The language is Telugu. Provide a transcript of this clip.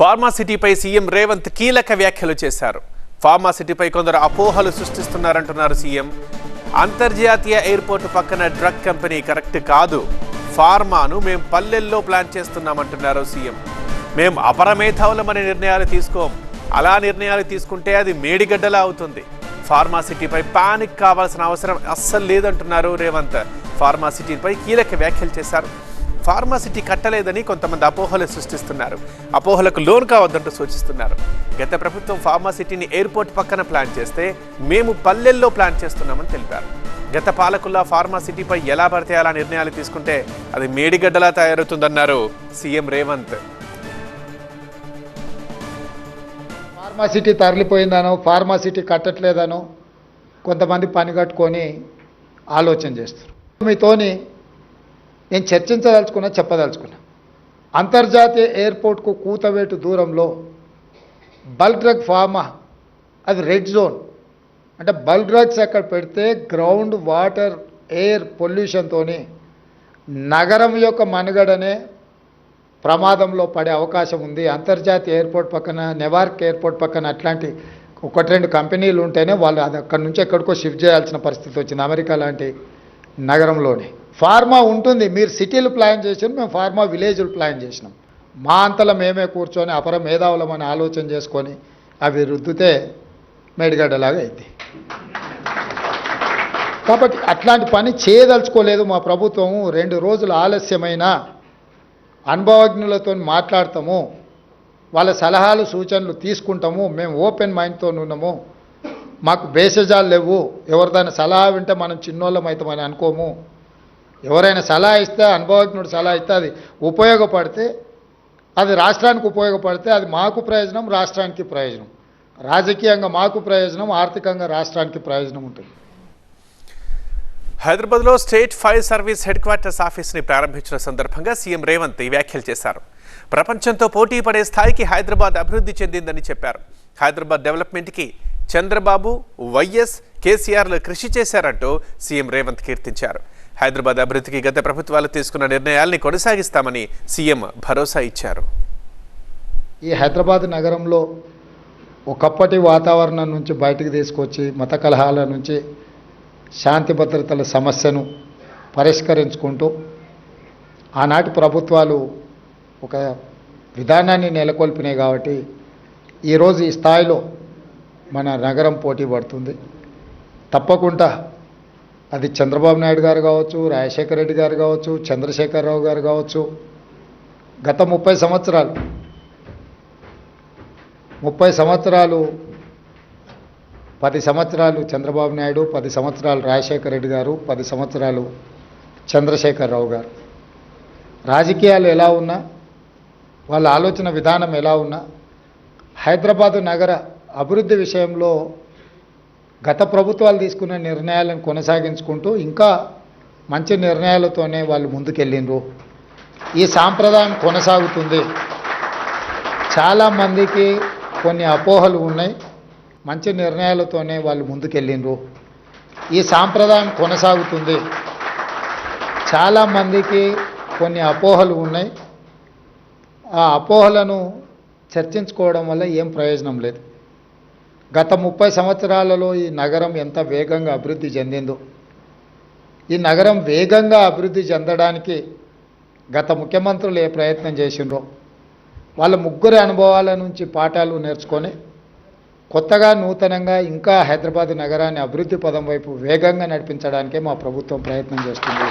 ఫార్మాసిటీపై సీఎం రేవంత్ కీలక వ్యాఖ్యలు చేశారు. ఫార్మాసిటీపై కొందరు అపోహలు సృష్టిస్తున్నారంటున్నారు సీఎం. అంతర్జాతీయ ఎయిర్పోర్టు పక్కన డ్రగ్ కంపెనీ కరెక్ట్ కాదు. ఫార్మాను మేం పల్లెల్లో ప్లాన్ చేస్తున్నామంటున్నారు సీఎం. మేం అపరమేధావులమనే నిర్ణయాలు తీసుకోం. అలా నిర్ణయాలు తీసుకుంటే అది మేడిగడ్డలా అవుతుంది. ఫార్మాసిటీపై పానిక్ కావాల్సిన అవసరం అస్సలు లేదంటున్నారు రేవంత్. ఫార్మాసిటీపై కీలక వ్యాఖ్యలు చేశారు. ఫార్మాసిటీ కట్టలేదని కొంతమంది అపోహలు సృష్టిస్తున్నారు. అపోహలకు లోన్ కావద్దంటూ సూచిస్తున్నారు. గత ప్రభుత్వం ఫార్మాసిటీని ఎయిర్పోర్ట్ పక్కన ప్లాన్ చేస్తే మేము పల్లెల్లో ప్లాన్ చేస్తున్నామని తెలిపారు. గత పాలకుల్లా ఫార్మాసిటీపై ఎలా పడితే అలా నిర్ణయాలు తీసుకుంటే అది మేడిగడ్డలా తయారవుతుందన్నారు సీఎం రేవంత్. ఫార్మాసిటీ తరలిపోయిందనో ఫార్మాసిటీ కట్టట్లేదనో కొంతమంది పని కట్టుకొని ఆలోచన చేస్తారు. మీతోని నేను చర్చించదలుచుకున్నా చెప్పదలుచుకున్నా. అంతర్జాతీయ ఎయిర్పోర్ట్కు కూతవేటు దూరంలో బల్క్ డ్రగ్ ఫార్మా అది రెడ్ జోన్. అంటే బల్క్ డ్రగ్స్ అక్కడ పెడితే గ్రౌండ్ వాటర్ ఎయిర్ పొల్యూషన్తో నగరం యొక్క మనుగడనే ప్రమాదంలో పడే అవకాశం ఉంది. అంతర్జాతీయ ఎయిర్పోర్ట్ పక్కన నెవార్క్ ఎయిర్పోర్ట్ పక్కన అట్లాంటి ఒకటి రెండు కంపెనీలు ఉంటేనే వాళ్ళు అది అక్కడి నుంచి ఎక్కడికో షిఫ్ట్ చేయాల్సిన పరిస్థితి వచ్చింది అమెరికా లాంటి నగరంలోనే. ఫార్మా ఉంటుంది. మీరు సిటీలు ప్లాన్ చేసారు మేము ఫార్మా విలేజ్లు ప్లాన్ చేసినాం. మా అంతలో మేమే కూర్చొని అపర మేధావులమని ఆలోచన చేసుకొని అవి రుద్దితే మేడిగడ్డలాగా అయింది కాబట్టి అట్లాంటి పని చేయదలుచుకోలేదు మా ప్రభుత్వము. రెండు రోజులు ఆలస్యమైన అనుభవజ్ఞులతో మాట్లాడతాము. వాళ్ళ సలహాలు సూచనలు తీసుకుంటాము. మేము ఓపెన్ మైండ్తో ఉన్నాము. మాకు బేసజాలు లేవు. ఎవరిదైనా సలహా వింటే మనం చిన్నోళ్ళం అవుతామని అనుకోము. ఎవరైనా సలహా ఇస్తే అనుభవజ్ఞుడు సలహా ఇస్తే అది ఉపయోగపడితే అది రాష్ట్రానికి ఉపయోగపడితే అది మాకు ప్రయోజనం రాష్ట్రానికి ప్రయోజనం. రాజకీయంగా మాకు ప్రయోజనం ఆర్థికంగా రాష్ట్రానికి ప్రయోజనం ఉంటుంది. హైదరాబాద్లో state fire service headquarters ఆఫీస్ని ప్రారంభించిన సందర్భంగా సీఎం రేవంత్ ఈ వ్యాఖ్యలు చేశారు. ప్రపంచంతో పోటీ పడే స్థాయికి హైదరాబాద్ అభివృద్ధి చెందిందని చెప్పారు. హైదరాబాద్ డెవలప్మెంట్కి చంద్రబాబు వైఎస్ కేసీఆర్లు కృషి చేశారంటూ సీఎం రేవంత్ కీర్తించారు. హైదరాబాద్ అభివృద్ధికి గత ప్రభుత్వాలు తీసుకున్న నిర్ణయాల్ని కొనసాగిస్తామని సీఎం భరోసా ఇచ్చారు. ఈ హైదరాబాద్ నగరంలో ఒకప్పటి వాతావరణం నుంచి బయటకు తీసుకొచ్చి మత కలహాల నుంచి శాంతి భద్రతల సమస్యను పరిష్కరించుకుంటూ ఆనాటి ప్రభుత్వాలు ఒక విధానాన్ని నెలకొల్పినాయి కాబట్టి ఈరోజు ఈ స్థాయిలో మన నగరం పోటీ పడుతుంది. తప్పకుండా అది చంద్రబాబు నాయుడు గారు కావచ్చు రాజశేఖర రెడ్డి గారు కావచ్చు చంద్రశేఖరరావు గారు కావచ్చు గత ముప్పై సంవత్సరాలు ముప్పై సంవత్సరాలు పది సంవత్సరాలు చంద్రబాబు నాయుడు పది సంవత్సరాలు రాజశేఖర రెడ్డి గారు పది సంవత్సరాలు చంద్రశేఖరరావు గారు. రాజకీయాలు ఎలా ఉన్నా వాళ్ళ ఆలోచన విధానం ఎలా ఉన్నా హైదరాబాదు నగర అభివృద్ధి విషయంలో గత ప్రభుత్వాలు తీసుకున్న నిర్ణయాలను కొనసాగించుకుంటూ ఇంకా మంచి నిర్ణయాలతోనే వాళ్ళు ముందుకెళ్ళిండ్రు. ఈ సాంప్రదాయం కొనసాగుతుంది. చాలామందికి కొన్ని అపోహలు ఉన్నాయి. మంచి నిర్ణయాలతోనే వాళ్ళు ముందుకెళ్ళిండ్రు. ఈ సాంప్రదాయం కొనసాగుతుంది. చాలామందికి కొన్ని అపోహలు ఉన్నాయి. ఆ అపోహలను చర్చించుకోవడం వల్ల ఏం ప్రయోజనం లేదు. గత ముప్పై సంవత్సరాలలో ఈ నగరం ఎంత వేగంగా అభివృద్ధి చెందిందో. ఈ నగరం వేగంగా అభివృద్ధి చెందడానికి గత ముఖ్యమంత్రులు ఏ ప్రయత్నం చేసిండ్రో వాళ్ళ ముగ్గురి అనుభవాల నుంచి పాఠాలు నేర్చుకొని కొత్తగా నూతనంగా ఇంకా హైదరాబాద్ నగరాన్ని అభివృద్ధి పదం వైపు వేగంగా నడిపించడానికే మా ప్రభుత్వం ప్రయత్నం చేస్తుంది.